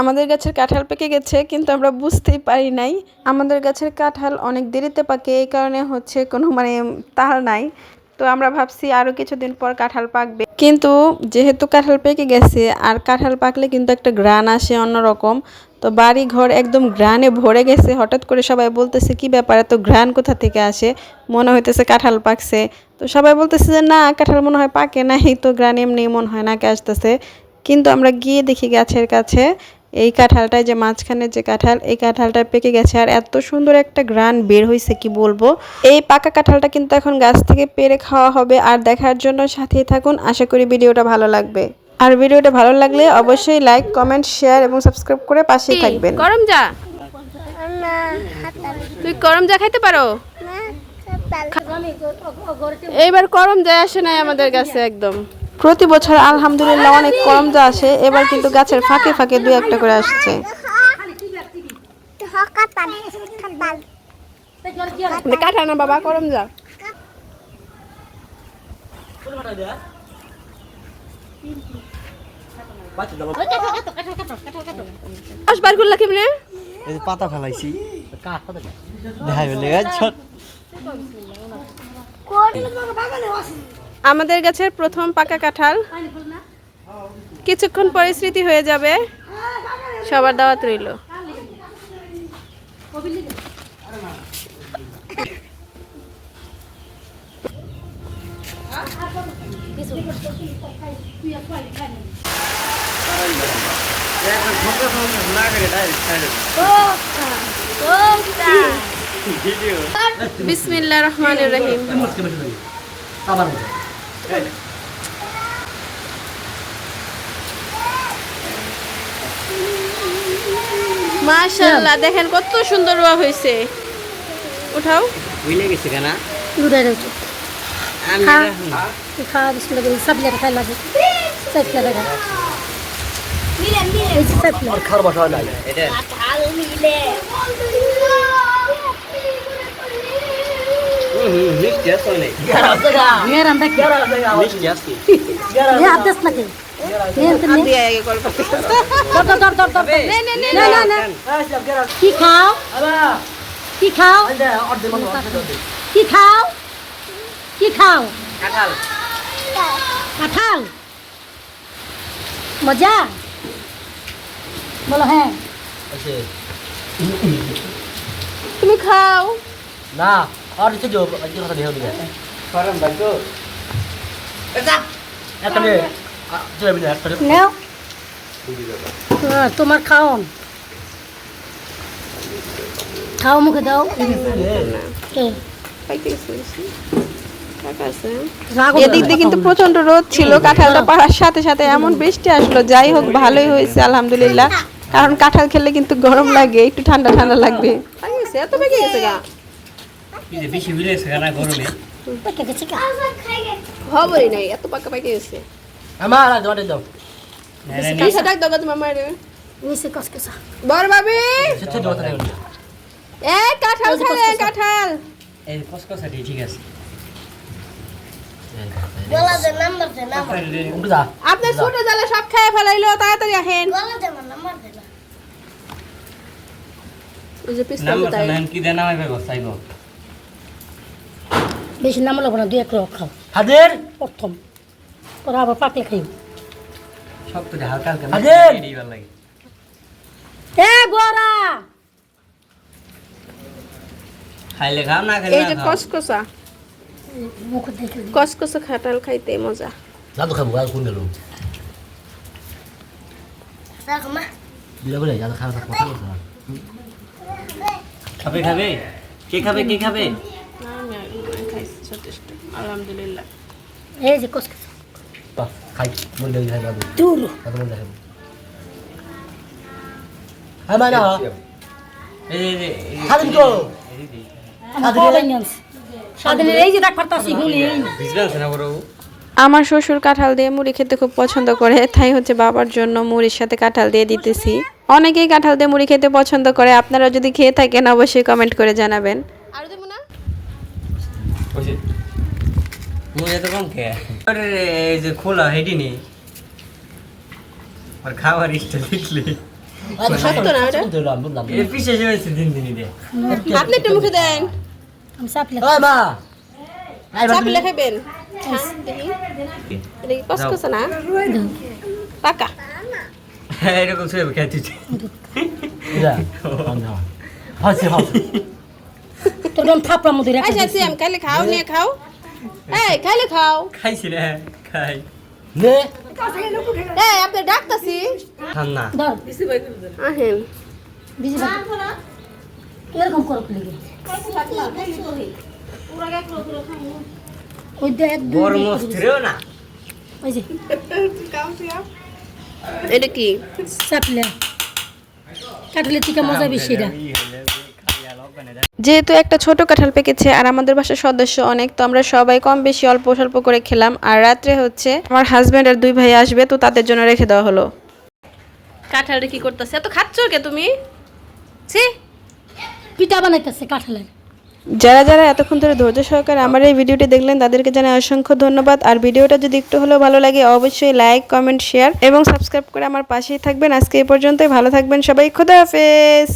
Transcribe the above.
আমাদের গাছের কাঁঠাল পেকে গেছে, কিন্তু আমরা বুঝতেই পারি নাই। আমাদের গাছের কাঁঠাল অনেক দেরিতে পাকে, এই কারণে হচ্ছে কোনো মানে তাল নাই। তো আমরা ভাবছি আরও কিছুদিন পর কাঁঠাল পাকবে। কিন্তু যেহেতু কাঁঠাল পেকে গেছে, আর কাঁঠাল পাকলে কিন্তু একটা গ্রান আসে অন্যরকম। তো বাড়ি ঘর একদম গ্রানে ভরে গেছে। হঠাৎ করে সবাই বলতেছে, কি ব্যাপার, এত গ্রান কোথা থেকে আসে? মনে হইতেছে কাঁঠাল পাকছে। তো সবাই বলতেছে যে, না, কাঁঠাল মনে হয় পাকে নাই। তো গ্রান এমনি মনে হয় নাকে আসতেছে। কিন্তু আমরা গিয়ে দেখি গাছের কাছে এই কাঁঠালটায় যে মাঝখানে যে কাঁঠাল এই কাঁঠালটা পেকে গেছে আর এত সুন্দর একটা গ্রান বের হয়েছে কি বলব? এই পাকা কাঁঠালটা কিন্তু এখন গাছ থেকে পেরে খাওয়া হবে আর দেখার জন্য সাথেই থাকুন। আশা করি ভিডিওটা ভালো লাগবে। আর ভিডিওটা ভালো লাগলে অবশ্যই লাইক কমেন্ট শেয়ার এবং সাবস্ক্রাইব করে পাশেই থাকবেন। করম যা তুই করম যা খাইতে পারো? এইবার করম যা আসে নাই আমাদের কাছে একদম। প্রতি বছর আলহামদুলিল্লাহ অনেক কম যা আসে এবার কিন্তু গাছের ফাঁকে ফাঁকে দুই একটা করে আসছে। কাঠা না বাবা করম যা। আসবার করলা কেমনে? পাতা ফেলাইছি। দেখাই বলে ছোট আমাদের গাছের প্রথম পাকা কাঁঠাল। কিছুক্ষণ পরিস্থিতি হয়ে যাবে। সবার দাওয়াত রইল। বিসমিল্লা রহমান রহিম। মাশাআল্লাহ দেখেন কত সুন্দর রোয়া হয়েছে। উঠাও। বুঝলে গেছে কেনা? দূরে রয়েছে আমি। খাওয়া বিস্কুট লাগে সব লেখা খাই লাগে সাইফলা দেখা এই যে সাইফলা খার বসা নাই এটা। হুম মিষ্টি আছে অনেক মেয়ের আমরা কি মিষ্টি আছে এ আদেশ লাগে খাও কি খাও কি খাও কি খাও কাঁঠাল কাঁঠাল মজা বলো হ্যাঁ তুমি খাও না আর কিছু जो আজকে কথা দেও। দিবে করম বাজো এটা একটা নে চলে বিলে একটা নাও। হ্যাঁ, তোমার খাওন খাও মুখে দাও। এদিক দিয়ে কিন্তু প্রচণ্ড রোদ ছিল কাঁঠালটা পাড়ার সাথে সাথে এমন বৃষ্টি আসলো যাই হোক ভালোই হয়েছে আলহামদুলিল্লাহ। কারণ কাঁঠাল খেলে কিন্তু গরম লাগে একটু ঠান্ডা ঠান্ডা লাগবে। এত পেকে গেছে গা। বেশি গরমে। পেকে? খবরই নাই এত পাকা পাইকে গেছে আমার আর দাও। কিসে ডাক দাও তোমার মায়ের। নিচে কসকসা বড় ভাবি! ছোট এ কাঁঠাল খালে কাঁঠাল। এই কসকসাটি ঠিক আছে। আপনার ছোট জালে সব খেয়ে ফেলাইলো তাড়াতাড়ি আসেন। নাম্বার কি দেনা বসাইব বেশি নাম লাগবো না দুই এক রক খাও। হাজির? প্রথম। পরে আবার পাকলে খাইব সব তো হালকা হালকা লাগে। এ গোরা! খাইলে খাও না খাইলে এই যে কসকসা খাটাল খাইতে মজা। খাব আর কোন গেল খাওয়া খাবে খাবে? কে খাবে কে খাবে? যথেষ্ট আলহামদুলিল্লাহ এই যে কসকসা খাই দেই খাই দূর। কত দেখাবো হ্যাঁ মানে। এই এই এই খাদিম তো আমার শ্বশুর কাঁঠাল দিয়ে মুড়ি খেতে খুব পছন্দ করে তাই হচ্ছে বাবার জন্য মুড়ির সাথে কাঁঠাল দিয়ে দিতেছি। অনেকেই কাঁঠাল দিয়ে মুড়ি খেতে পছন্দ করে আপনারা যদি খেয়ে থাকেন অবশ্যই কমেন্ট করে জানাবেন। আর দেবো না ওই মুই এত কম খেয়ে এই যে খোলা হেডি নি আর খাবার ইচ্ছা দেখলে। দিন দিনই রে আপনি একটু মুখে দেন। চাপলে খাবেন হ্যাঁ, কি না? পাকা। এরকম শুয়ে খেয়ে তুই যা আচ্ছা হাসি হাসি তোর রম থাপড়ার আচ্ছা খাও নিয়ে খাও। এই খাইলে খাও। খাইছি রে খাই। নে। এই আপনি ডাকতাছি। খান না ধর। আহেন। বিজি ভাত এরকম করো লিগে? ওই দে এক দুই বড় না। ওই যে। এটা কি? চাপলে কাটলে থেকে মজা বেশি এটা। যেহেতু একটা ছোট কাঁঠাল পেকেছে আর আমাদের বাসার সদস্য অনেক তো আমরা সবাই কম বেশি অল্প স্বল্প করে খেলাম। আর রাত্রে হচ্ছে আমার হাজব্যান্ড আর দুই ভাই আসবে তো তাদের জন্য রেখে দেওয়া হলো। কাঁঠালটা কি করতেছে? এত খাচ্ছ কে তুমি? ছি! পিঠা বানাইতেছে কাঁঠালের। যারা যারা এতক্ষণ ধরে ধৈর্য সহকারে আমার এই ভিডিওটি দেখলেন তাদেরকে জানাই অসংখ্য ধন্যবাদ। আর ভিডিওটা যদি একটু হলেও ভালো লাগে অবশ্যই লাইক কমেন্ট শেয়ার এবং সাবস্ক্রাইব করে আমার পাশেই থাকবেন। আজকে এই পর্যন্তই ভালো থাকবেন সবাই খোদা হাফেজ!